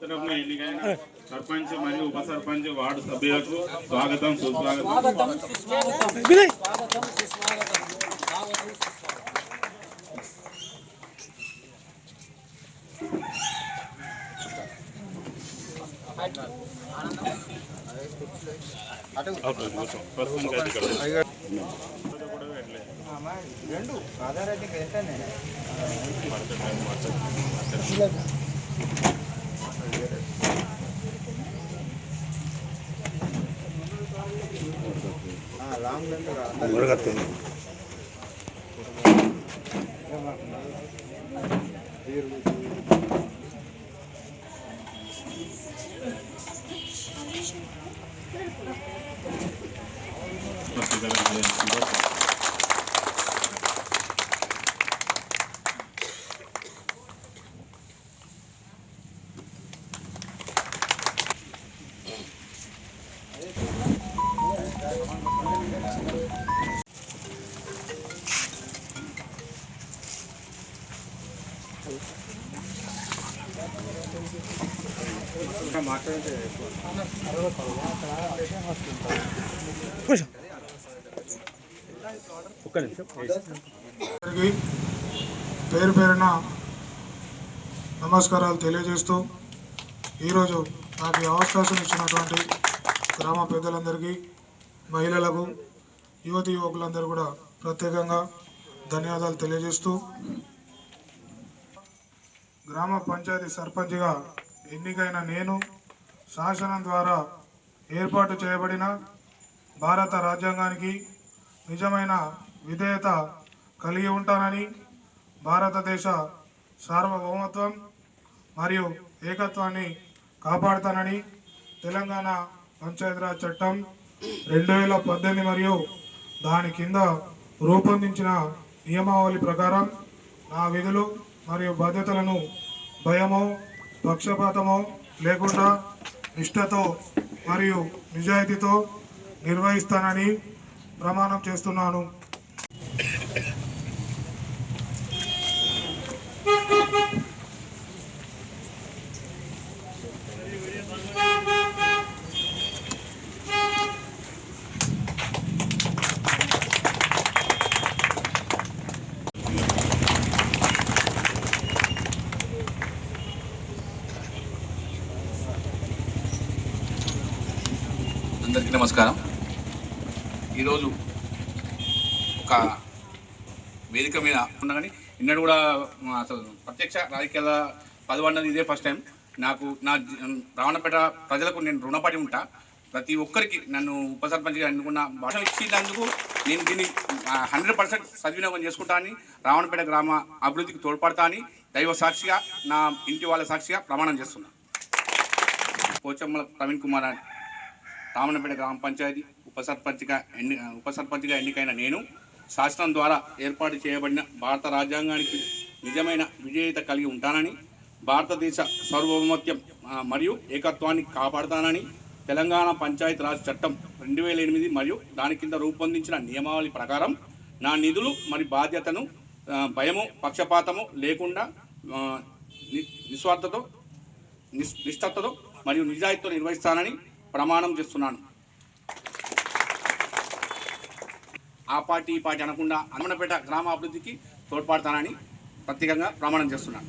తరపున ఎన్నికైన సర్పంచ్ మరియు ఉప సర్పంచ్ వార్డు సభ్యులకు స్వాగతం సుస్వాగతం. உங்களுக்கத்துக்கு Gracias. పేరు పేరున నమస్కారాలు తెలియజేస్తూ ఈరోజు నాకు అవకాశం ఇచ్చినటువంటి గ్రామ పెద్దలందరికీ మహిళలకు యువతి యువకులందరూ కూడా ప్రత్యేకంగా ధన్యవాదాలు తెలియజేస్తూ గ్రామ పంచాయతీ సర్పంచ్గా ఎన్నికైన నేను శాసనం ద్వారా ఏర్పాటు చేయబడిన భారత రాజ్యాంగానికి నిజమైన విధేయత కలిగి ఉంటానని భారతదేశ సార్వభౌమత్వం మరియు ఏకత్వాన్ని కాపాడుతానని తెలంగాణ పంచాయతీరాజ్ చట్టం రెండు వేల పద్దెనిమిది మరియు దాని కింద రూపొందించిన నియమావళి ప్రకారం నా విధులు మరియు బాధ్యతలను భయమో పక్షపాతమో లేకుండా నిష్ఠతో మరియు నిజాయితీతో నిర్వహిస్తానని ప్రమాణం చేస్తున్నాను. అందరికీ నమస్కారం. ఈరోజు ఒక వేదిక మీద ఉండగానే నిన్నడు కూడా అసలు ప్రత్యక్ష రాజకీయాల పదవన్నది ఇదే ఫస్ట్ టైం నాకు నా రావణపేట ప్రజలకు నేను రుణపడి ఉంటా. ప్రతి ఒక్కరికి నన్ను ఉప సర్పంచ్గా ఎన్నుకున్న భాష ఇచ్చినందుకు నేను దీన్ని హండ్రెడ్ పర్సెంట్ సద్వినియోగం చేసుకుంటా అని రావణపేట గ్రామ అభివృద్ధికి తోడ్పడతా అని దైవ సాక్షిగా నా ఇంటి వాళ్ళ సాక్షిగా ప్రమాణం చేస్తున్నా. పోచమ్మల ప్రవీణ్ కుమార్ అని. తామనపేట గ్రామ పంచాయతీ ఉప సర్పంచ్గా ఎన్ని ఉప సర్పంచ్గా ఎన్నికైన నేను శాసనం ద్వారా ఏర్పాటు చేయబడిన భారత రాజ్యాంగానికి నిజమైన విజేత కలిగి ఉంటానని భారతదేశ సార్వభౌమత్యం మరియు ఏకత్వాన్ని కాపాడుతానని తెలంగాణ పంచాయతీ రాజ్ చట్టం రెండు వేల ఎనిమిది మరియు దాని కింద రూపొందించిన నియమావళి ప్రకారం నా నిధులు మరి బాధ్యతను భయము పక్షపాతము లేకుండా ని- నిస్వార్థతో నిస్ నిష్ఠతతో మరియు నిజాయితీతో నిర్వహిస్తానని ప్రమాణం చేస్తున్నాను. ఆ పార్టీ ఈ పార్టీ అనకుండా అమ్మనపేట గ్రామ అభివృద్ధికి తోడ్పడతానని ప్రత్యేకంగా ప్రమాణం చేస్తున్నాను.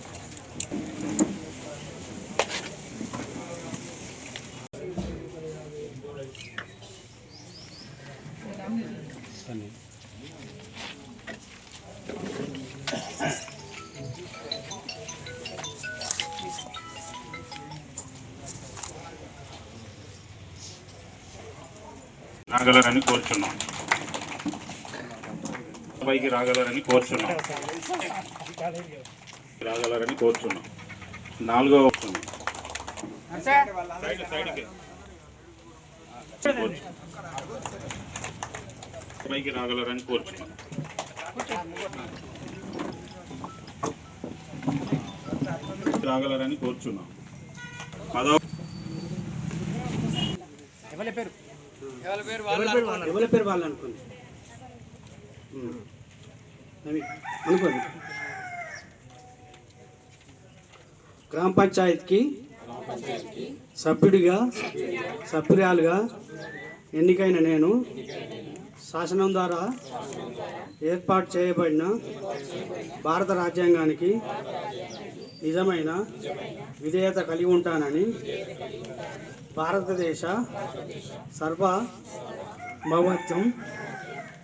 రాగలరని కోరుచున్నాం. పైకి రాగలరని కోరుచున్నాం. రాగలరని కోరుచున్నాం. నాలుగో పైకి రాగలరని కోరుచున్నాం. రాగలరని కోరుచున్నాం. పదో ఎవరి పేరు? వాళ్ళు అనుకోండి ఉమ్. నవీన్, అనుకోండి. గ్రామ పంచాయత్కి సభ్యుడిగా సభ్యురాలుగా ఎన్నికైన నేను శాసనం ద్వారా ఏర్పాటు చేయబడిన భారత రాజ్యాంగానికి నిజమైన విధేయత కలిగి ఉంటానని భారతదేశ సర్వ భౌమత్వం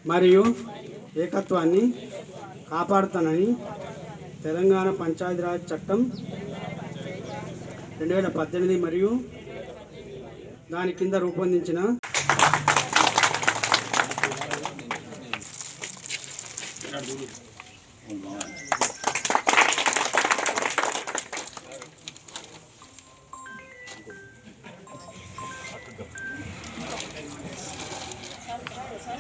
మరియు ఏకత్వాన్ని కాపాడుతానని తెలంగాణ పంచాయతీరాజ్ చట్టం రెండు వేల పద్దెనిమిది మరియు దాని కింద రూపొందించిన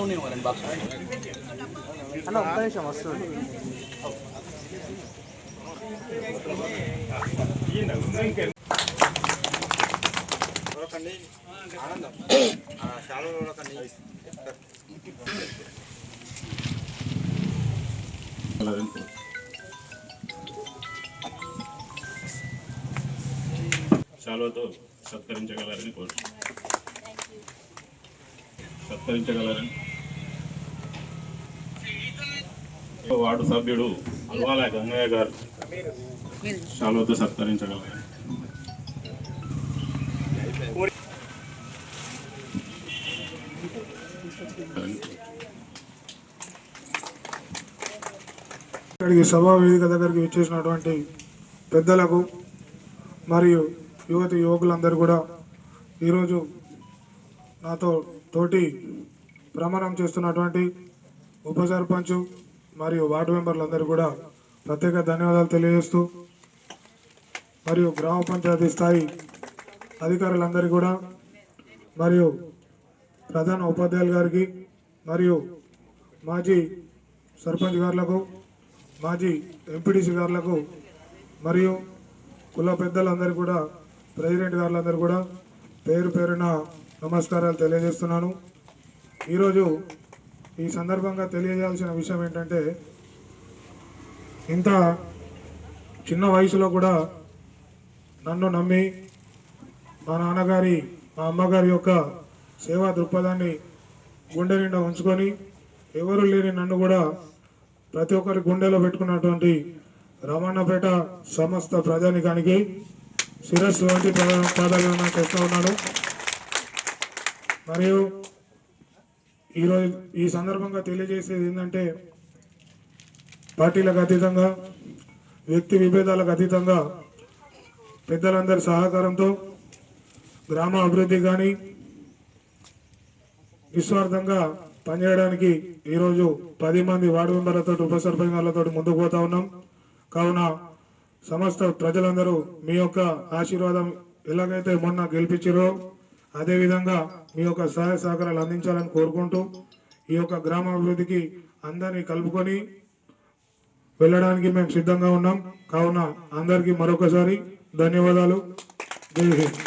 ఉన్నాయి రెండు బాక్స్ రాగలరని కోరు- శాలువతో సత్కరించగలరని కోరు సత్కరించగలరని. వార్డు సభ్యుడు అల్వాల గంగయ్య గారు శాలువతో సత్కరించగలరని. ఇక్కడికి సభా వేదిక దగ్గరికి విచ్చేసినటువంటి పెద్దలకు మరియు యువతి యువకులందరూ కూడా ఈరోజు నాతో తోటి ప్రమాణం చేస్తున్నటువంటి ఉప సర్పంచ్ మరియు వార్డు మెంబర్లందరూ కూడా ప్రత్యేక ధన్యవాదాలు తెలియజేస్తూ మరియు గ్రామ పంచాయతీ స్థాయి అధికారులందరికీ కూడా మరియు ప్రధాన ఉపాధ్యాయులు గారికి మరియు మాజీ సర్పంచ్ గారులకు మాజీ ఎంపీటీసీ గారులకు మరియు కుల పెద్దలందరూ కూడా ప్రెసిడెంట్ గారులందరూ కూడా పేరు పేరున నమస్కారాలు తెలియజేస్తున్నాను. ఈరోజు ఈ సందర్భంగా తెలియజేయాల్సిన విషయం ఏంటంటే ఇంత చిన్న వయసులో కూడా నన్ను నమ్మి మా నాన్నగారి మా అమ్మగారి యొక్క సేవా దృక్పథాన్ని గుండె నిండా ఉంచుకొని ఎవరు లేని నన్ను కూడా ప్రతి ఒక్కరి గుండెలో పెట్టుకున్నటువంటి రమణపేట సమస్త ప్రజానికానికి శిరస్సు వంటి పాద- చేస్తూ ఉన్నాడు. మరియు ఈరోజు ఈ సందర్భంగా తెలియజేసేది ఏంటంటే పార్టీలకు అతీతంగా వ్యక్తి విభేదాలకు అతీతంగా పెద్దలందరి సహకారంతో గ్రామ అభివృద్ధి కానీ నిస్వార్థంగా పనిచేయడానికి ఈరోజు పది మంది వార్డు మెంబర్లతో ఉప సర్పంచ్లతో ముందుకు పోతా ఉన్నాం. కావున సమస్త ప్రజలందరూ మీ యొక్క ఆశీర్వాదం ఎలాగైతే మొన్న గెలిపించారో అదేవిధంగా మీ యొక్క సహాయ సహకారాలు అందించాలని కోరుకుంటూ ఈ యొక్క గ్రామాభివృద్ధికి అందరినీ కలుపుకొని వెళ్ళడానికి మేము సిద్ధంగా ఉన్నాం. కావున అందరికీ మరొకసారి ధన్యవాదాలు. జై హింద్.